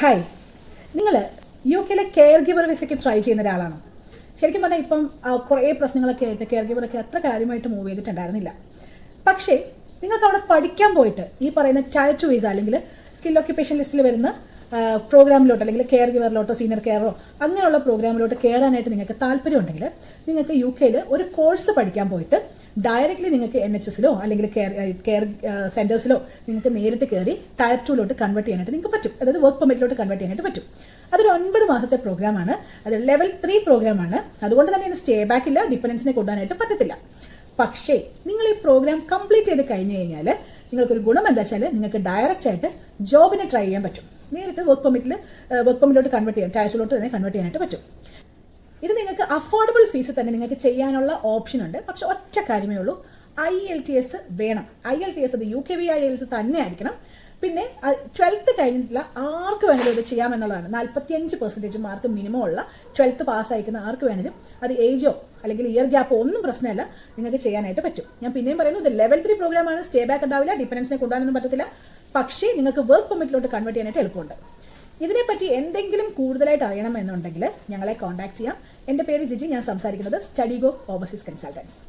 Hi നിങ്ങൾ U കെയിലെ care giver വിസയ്ക്ക് ട്രൈ ചെയ്യുന്ന ഒരാളാണ്. ശരിക്കും പറഞ്ഞാൽ ഇപ്പം കുറേ പ്രശ്നങ്ങളൊക്കെ ആയിട്ട് കെയർ ഗിവറൊക്കെ അത്ര കാര്യമായിട്ട് മൂവ് ചെയ്തിട്ടുണ്ടായിരുന്നില്ല. പക്ഷേ നിങ്ങൾക്ക് അവിടെ പഠിക്കാൻ പോയിട്ട് ഈ പറയുന്ന ടയർ ടു വിസ അല്ലെങ്കിൽ സ്കിൽ ഓക്യുപ്പേഷൻ ലിസ്റ്റിൽ വരുന്ന പ്രോഗ്രാമിലോട്ട് അല്ലെങ്കിൽ കെയർ ഗിവറിലോട്ടോ സീനിയർ കെയറോ അങ്ങനെയുള്ള പ്രോഗ്രാമിലോട്ട് കയറാനായിട്ട് നിങ്ങൾക്ക് താല്പര്യമുണ്ടെങ്കിൽ നിങ്ങൾക്ക് യു കെയിൽ ഒരു കോഴ്സ് പഠിക്കാൻ പോയിട്ട് ഡയറക്റ്റ്ലി നിങ്ങൾക്ക് എൻ എച്ച് എസിലോ അല്ലെങ്കിൽ കെയർ സെന്റേഴ്സിലോ നിങ്ങൾക്ക് നേരിട്ട് കയറി ടയർ ടൂലോട്ട് കൺവേർട്ട് ചെയ്യാനായിട്ട് നിങ്ങൾക്ക് പറ്റും. അതായത് വർക്ക് പെർമിറ്റിലോട്ട് കൺവേർട്ട് ചെയ്യാനായിട്ട് പറ്റും. അതൊരു ഒൻപത് മാസത്തെ പ്രോഗ്രാമാണ് അത് ലെവൽ ത്രീ പ്രോഗ്രാമാണ് അതുകൊണ്ട് തന്നെ സ്റ്റേ ബാക്ക് ഇല്ല ഡിപ്പെൻഡൻസിനെ കൊണ്ടുവാനായിട്ട് പറ്റത്തില്ല. പക്ഷേ നിങ്ങൾ ഈ പ്രോഗ്രാം കംപ്ലീറ്റ് ചെയ്ത് കഴിഞ്ഞു കഴിഞ്ഞാൽ നിങ്ങൾക്കൊരു ഗുണം എന്താ വെച്ചാൽ നിങ്ങൾക്ക് ഡയറക്റ്റ് ആയിട്ട് ജോബിനെ ട്രൈ ചെയ്യാൻ പറ്റും. നേരിട്ട് വർക്ക് പെർമിറ്റിൽ വർക്ക് പെർമിറ്റിലോട്ട് കൺവേർട്ട് ചെയ്യാൻ ടയർസിലോട്ട് തന്നെ കൺവേർട്ട് ചെയ്യാനായിട്ട് പറ്റും. ഇത് നിങ്ങൾക്ക് അഫോർഡബിൾ ഫീസ് തന്നെ നിങ്ങൾക്ക് ചെയ്യാനുള്ള ഓപ്ഷൻ ഉണ്ട്. പക്ഷെ ഒറ്റ കാര്യമേ ഉള്ളൂ. ഐ എൽ ടി എസ് വേണം. ഐ എൽ ടി എസ് അത് U K V I L S തന്നെ ആയിരിക്കണം പിന്നെ ട്വൽത്ത് കഴിഞ്ഞിട്ടുള്ള ആർക്ക് വേണമെങ്കിലും ഇത് ചെയ്യാമെന്നുള്ളതാണ്. നാൽപ്പത്തിയഞ്ച് പെർസെന്റേജ് മാർക്ക് മിനിമം ഉള്ള ട്വൽത്ത് പാസ് ആയിക്കുന്ന ആർക്ക് വേണമെങ്കിലും അത് ഏജോ അല്ലെങ്കിൽ ഇയർ ഗ്യാപ്പോ ഒന്നും പ്രശ്നമല്ല. നിങ്ങൾക്ക് ചെയ്യാനായിട്ട് പറ്റും. ഞാൻ പിന്നെയും പറയുന്നു ഇത് ലെവൽ ത്രീ പ്രോഗ്രാമാണ് സ്റ്റേ ബാക്ക് ഉണ്ടാവില്ല. ഡിപ്പെൻഡൻസിനെ കൊണ്ടുപോകാനൊന്നും പറ്റത്തില്ല. പക്ഷേ നിങ്ങൾക്ക് വർക്ക് പെർമിറ്റിലോട്ട് കൺവേർട്ട് ചെയ്യാനായിട്ട് എളുപ്പമുണ്ട്. ഇതിനെപ്പറ്റി എന്തെങ്കിലും കൂടുതലായിട്ട് അറിയണമെന്നുണ്ടെങ്കിൽ ഞങ്ങളെ കോൺടാക്ട് ചെയ്യാം. എന്റെ പേര് ജിജി ഞാൻ സംസാരിക്കുന്നത് സ്റ്റഡി ഗോ ഓവർസീസ് കൺസൾട്ടൻസ്.